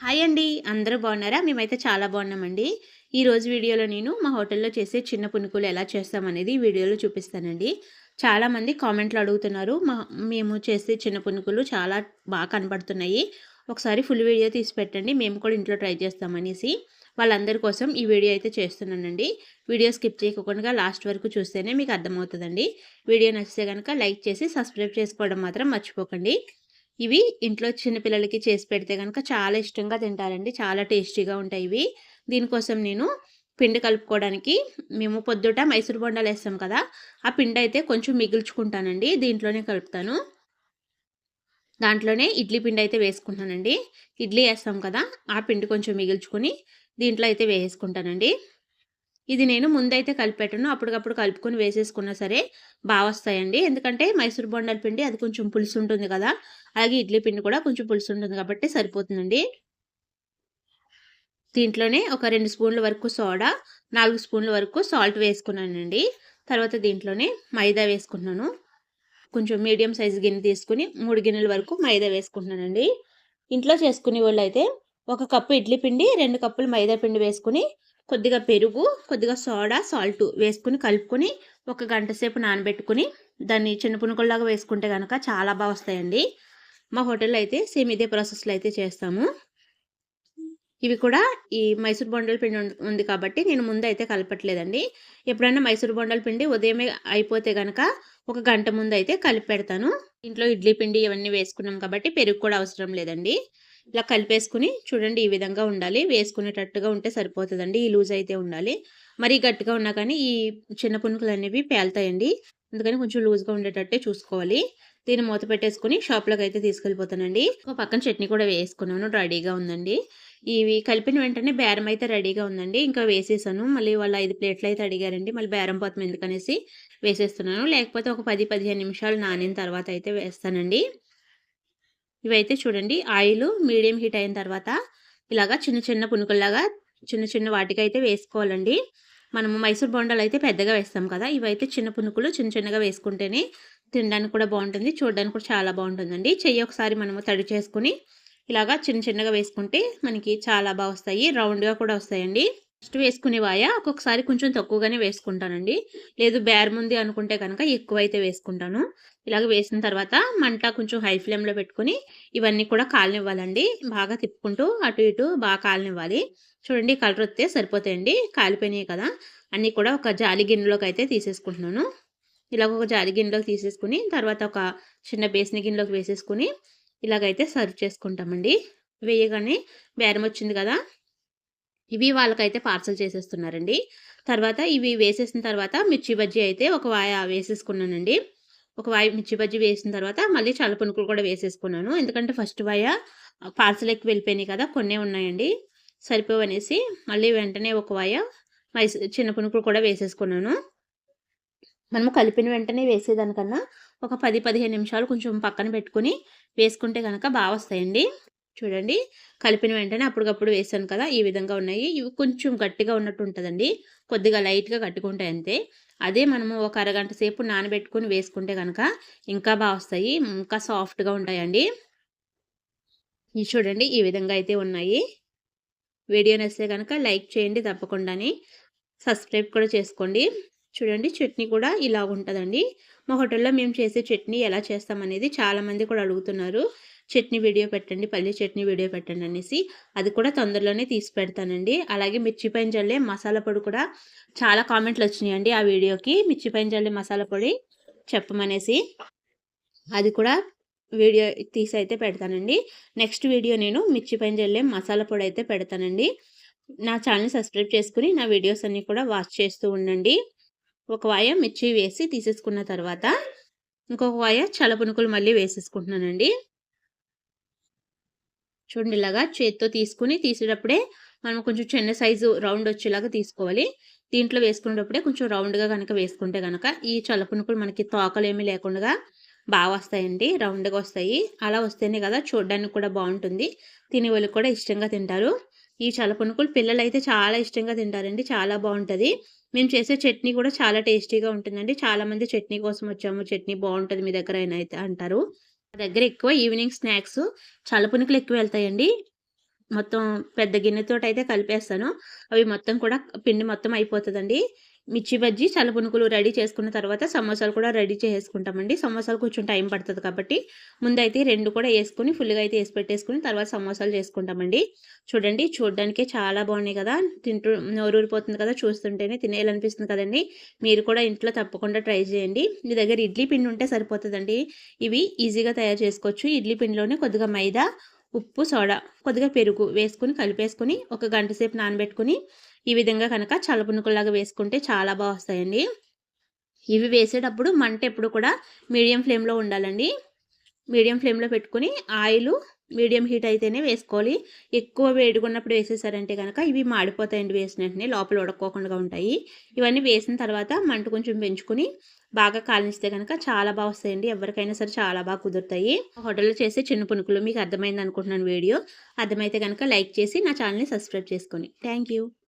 Hi అండి. అందరూ బాగున్నారా? మేమైతే చాలా బాగున్నామండి. ఈరోజు వీడియోలో నేను మా హోటల్లో చేసే చిన్న పునుకులు ఎలా చేస్తామనేది ఈ వీడియోలో చూపిస్తానండి. చాలామంది కామెంట్లు అడుగుతున్నారు. మా మేము చేసే చిన్న పునుకులు చాలా బాగా కనపడుతున్నాయి ఒకసారి ఫుల్ వీడియో తీసి పెట్టండి. మేము కూడా ఇంట్లో ట్రై చేస్తామనేసి వాళ్ళందరి కోసం ఈ వీడియో అయితే చేస్తున్నానండి. వీడియో స్కిప్ చేయకుండా లాస్ట్ వరకు చూస్తేనే మీకు అర్థమవుతుందండి. వీడియో నచ్చితే కనుక లైక్ చేసి సబ్స్క్రైబ్ చేసుకోవడం మాత్రం మర్చిపోకండి. ఇవి ఇంట్లో చిన్నపిల్లలకి చేసి పెడితే కనుక చాలా ఇష్టంగా తింటారండి. చాలా టేస్టీగా ఉంటాయి ఇవి. దీనికోసం నేను పిండి కలుపుకోవడానికి మేము పొద్దుట మైసూరు బొండాలు వేస్తాం కదా ఆ పిండి అయితే కొంచెం మిగిల్చుకుంటానండి. దీంట్లోనే కలుపుతాను. దాంట్లోనే ఇడ్లీ పిండి అయితే వేసుకుంటానండి. ఇడ్లీ వేస్తాం కదా ఆ పిండి కొంచెం మిగిల్చుకొని దీంట్లో అయితే వేసుకుంటానండి ఇది నేను ముందైతే కలిపెట్టను. అప్పటికప్పుడు కలుపుకొని వేసేసుకున్నా సరే బాగా వస్తాయండి ఎందుకంటే మైసూర్ బొండల పిండి అది కొంచెం పులుసు ఉంటుంది కదా. అలాగే ఇడ్లీ పిండి కూడా కొంచెం పులుసు ఉంటుంది కాబట్టి సరిపోతుందండి. దీంట్లోనే ఒక రెండు స్పూన్ల వరకు సోడా నాలుగు స్పూన్ల వరకు సాల్ట్ వేసుకున్నానండి. తర్వాత దీంట్లోనే మైదా వేసుకున్నాను కొంచెం మీడియం సైజు గిన్నె తీసుకుని మూడు గిన్నెల వరకు మైదా వేసుకుంటున్నానండి. ఇంట్లో చేసుకునే వాళ్ళు అయితే ఒక కప్పు ఇడ్లీ పిండి రెండు కప్పులు మైదా పిండి వేసుకుని కొద్దిగా పెరుగు కొద్దిగా సోడా సాల్ట్ వేసుకుని కలుపుకొని ఒక గంట సేపు నానబెట్టుకుని దాన్ని చిన్న పునుకుల్లాగా వేసుకుంటే కనుక చాలా బాగా వస్తాయండి. మా హోటల్లో అయితే సేమ్ ఇదే ప్రాసెస్లో అయితే చేస్తాము. ఇవి కూడా ఈ మైసూర్ బొండల పిండి ఉంది కాబట్టి నేను ముందు అయితే కలపట్లేదండి. ఎప్పుడైనా మైసూర్ బొండల పిండి ఉదయమే అయిపోతే కనుక ఒక గంట ముందు అయితే కలిపి పెడతాను. ఇంట్లో ఇడ్లీ పిండి ఇవన్నీ వేసుకున్నాం కాబట్టి పెరుగు కూడా అవసరం లేదండి. ఇలా కలిపేసుకుని చూడండి ఈ విధంగా ఉండాలి. వేసుకునేటట్టుగా ఉంటే సరిపోతుందండి. ఈ లూజ్ అయితే ఉండాలి. మరీ గట్టిగా ఉన్నా కానీ ఈ చిన్న పునుకులు అనేవి పేలుతాయండి. అందుకని కొంచెం లూజ్గా ఉండేటట్టే చూసుకోవాలి. దీన్ని మూత పెట్టేసుకుని షాప్లోకి అయితే తీసుకెళ్ళిపోతానండి. ఒక పక్కన చట్నీ కూడా వేసుకున్నాను. రెడీగా ఉందండి. ఇవి కలిపిన వెంటనే బేరం అయితే రెడీగా ఉందండి. ఇంకా వేసేసాను. మళ్ళీ వాళ్ళు ఐదు ప్లేట్లు అయితే అడిగారండి. మళ్ళీ బేరం పోతాం ఎందుకనేసి వేసేస్తున్నాను. లేకపోతే ఒక పది పదిహేను నిమిషాలు నానిన తర్వాత అయితే వేస్తానండి. ఇవైతే చూడండి ఆయిల్ మీడియం హీట్ అయిన తర్వాత ఇలాగా చిన్న చిన్న పునుకుల్లాగా చిన్న చిన్న వాటికైతే వేసుకోవాలండి. మనము మైసూర్ బొండాలు అయితే పెద్దగా వేస్తాం కదా ఇవైతే చిన్న పునుకులు చిన్న చిన్నగా వేసుకుంటేనే తినడానికి కూడా బాగుంటుంది చూడడానికి కూడా చాలా బాగుంటుందండి. చెయ్యి ఒకసారి మనము తడి చేసుకుని ఇలాగా చిన్న చిన్నగా వేసుకుంటే మనకి చాలా బాగా వస్తాయి రౌండ్గా కూడా వస్తాయండి. ఫస్ట్ వేసుకునే వాయ ఒక్కొక్కసారి కొంచెం తక్కువగానే వేసుకుంటానండి. లేదు బేర్ ఉంది అనుకుంటే కనుక ఎక్కువైతే వేసుకుంటాను. ఇలాగ వేసిన తర్వాత మంట కొంచెం హై ఫ్లేమ్లో పెట్టుకుని ఇవన్నీ కూడా కాలనివ్వాలండి. బాగా తిప్పుకుంటూ అటు ఇటు బాగా కాలనివ్వాలి. చూడండి కలర్ వస్తే సరిపోతాయండి. కాలిపోయినాయి కదా. అన్నీ కూడా ఒక జాలి గిన్నెలోకి అయితే తీసేసుకుంటున్నాను. ఇలాగ ఒక జాలి గిన్నెలోకి తీసేసుకుని తర్వాత ఒక చిన్న బేసిన గిన్నెలోకి వేసేసుకుని ఇలాగైతే సర్వ్ చేసుకుంటామండి. వేయగానే బేరం వచ్చింది కదా. ఇవి వాళ్ళకైతే పార్సల్ చేసేస్తున్నారండి. తర్వాత ఇవి వేసేసిన తర్వాత మిర్చి బజ్జీ అయితే ఒక వాయ వేసేసుకున్నానండి. ఒక వాయి మిర్చి బజ్జీ వేసిన తర్వాత మళ్ళీ చల్లపునుకులు కూడా వేసేసుకున్నాను. ఎందుకంటే ఫస్ట్ వాయ పార్సల్ ఎక్కువ వెళ్ళిపోయినాయి కదా కొన్నే ఉన్నాయండి. సరిపోవనేసి మళ్ళీ వెంటనే ఒక వాయ చిన్న పునుకులు కూడా వేసేసుకున్నాను. మనము కలిపిన వెంటనే వేసేదానికన్నా ఒక పది పదిహేను నిమిషాలు కొంచెం పక్కన పెట్టుకుని వేసుకుంటే కనుక బాగా వస్తాయండి. చూడండి. కలిపిన వెంటనే అప్పటికప్పుడు వేసాను కదా ఈ విధంగా ఉన్నాయి. ఇవి కొంచెం గట్టిగా ఉన్నట్టు ఉంటుందండి. కొద్దిగా లైట్గా కట్టుకుంటాయి అంతే. అదే మనము ఒక అరగంట సేపు నానబెట్టుకుని వేసుకుంటే కనుక ఇంకా బాగా వస్తాయి. ఇంకా సాఫ్ట్గా ఉంటాయండి. ఇవి చూడండి ఈ విధంగా అయితే ఉన్నాయి. వీడియో నచ్చితే కనుక లైక్ చేయండి తప్పకుండాని సబ్స్క్రైబ్ కూడా చేసుకోండి. చూడండి చట్నీ కూడా ఇలా ఉంటుందండి మా హోటల్లో మేము చేసే చట్నీ ఎలా చేస్తామనేది చాలామంది కూడా అడుగుతున్నారు. చట్నీ వీడియో పెట్టండి పల్లీ చట్నీ వీడియో పెట్టండి అనేసి అది కూడా తొందరలోనే తీసి పెడతానండి. అలాగే మిర్చి పైన జల్లే మసాలా పొడి కూడా చాలా కామెంట్లు వచ్చినాయండి ఆ వీడియోకి. మిర్చి పైన జల్లే మసాలా పొడి చెప్పమనేసి అది కూడా వీడియో తీసి అయితే పెడతానండి. నెక్స్ట్ వీడియో నేను మిర్చి పైన జల్లే మసాలా పొడి అయితే పెడతానండి. నా ఛానల్ సబ్స్క్రైబ్ చేసుకుని నా వీడియోస్ అన్నీ కూడా వాచ్ చేస్తూ ఉండండి. ఒక వాయ మిర్చి వేసి తీసేసుకున్న తర్వాత ఇంకొక వాయ చలపునుకులు మళ్ళీ వేసేసుకుంటున్నానండి. చూడండి ఇలాగా చేత్తో తీసుకుని తీసేటప్పుడే మనం కొంచెం చిన్న సైజు రౌండ్ వచ్చేలాగా తీసుకోవాలి. దీంట్లో వేసుకునేటప్పుడే కొంచెం రౌండ్గా కనుక వేసుకుంటే కనుక ఈ చల్లపునుకులు మనకి తోకలు ఏమీ లేకుండా బాగా వస్తాయండి రౌండ్గా వస్తాయి. అలా వస్తేనే కదా చూడడానికి కూడా బాగుంటుంది. తినే వాళ్ళు కూడా ఇష్టంగా తింటారు. ఈ చల్లపునుకులు పిల్లలు అయితే చాలా ఇష్టంగా తింటారండి చాలా బాగుంటుంది. మేము చేసే చట్నీ కూడా చాలా టేస్టీగా ఉంటుందండి. చాలామంది చట్నీ కోసం వచ్చాము చట్నీ బాగుంటుంది మీ దగ్గర అయితే అంటారు. దగ్గర ఎక్కువ ఈవినింగ్ స్నాక్స్ చల్లపునుకులు ఎక్కువ వెళ్తాయండి. మొత్తం పెద్ద గిన్నెతోటి అయితే కలిపేస్తాను. అవి మొత్తం కూడా పిండి మొత్తం అయిపోతుందండి. మిర్చి బజ్జి చలపునుకులు రెడీ చేసుకున్న తర్వాత సమోసాలు కూడా రెడీ చేసుకుంటామండి. సమోసాలు కొంచెం టైం పడుతుంది కాబట్టి ముందైతే రెండు కూడా వేసుకుని ఫుల్గా అయితే వేసి పెట్టేసుకుని తర్వాత సమోసాలు చేసుకుంటామండి. చూడండి చూడడానికే చాలా బాగున్నాయి కదా. తింటూ నోరూరిపోతుంది కదా చూస్తుంటేనే తినేయాలనిపిస్తుంది కదండి. మీరు కూడా ఇంట్లో తప్పకుండా ట్రై చేయండి. మీ దగ్గర ఇడ్లీ పిండి ఉంటే సరిపోతుందండి. ఇవి ఈజీగా తయారు చేసుకోవచ్చు. ఇడ్లీ పిండిలోనే కొద్దిగా మైదా ఉప్పు సోడా కొద్దిగా పెరుగు వేసుకుని కలిపేసుకుని ఒక గంట సేపు నానబెట్టుకుని ఈ విధంగా కనుక చల్లపునుకుల్లాగా వేసుకుంటే చాలా బాగా వస్తాయండి. ఇవి వేసేటప్పుడు మంట ఎప్పుడు కూడా మీడియం ఫ్లేమ్లో ఉండాలండి. మీడియం ఫ్లేమ్లో పెట్టుకుని ఆయిల్ మీడియం హీట్ అయితేనే వేసుకోవాలి. ఎక్కువ వేడుకున్నప్పుడు వేసేసారంటే కనుక ఇవి మాడిపోతాయండి వేసిన వెంటనే లోపల ఉడక్కోకుండా ఉంటాయి. ఇవన్నీ వేసిన తర్వాత మంట కొంచెం పెంచుకుని బాగా కాలిస్తే కనుక చాలా బాగా వస్తాయండి. ఎవరికైనా సరే చాలా బాగా కుదురుతాయి. హోటల్లో చేసే చిన్న పునుకులు మీకు అర్థమైంది అనుకుంటున్నాను వీడియో. అర్థమైతే కనుక లైక్ చేసి నా ఛానల్ని సబ్స్క్రైబ్ చేసుకొని. థ్యాంక్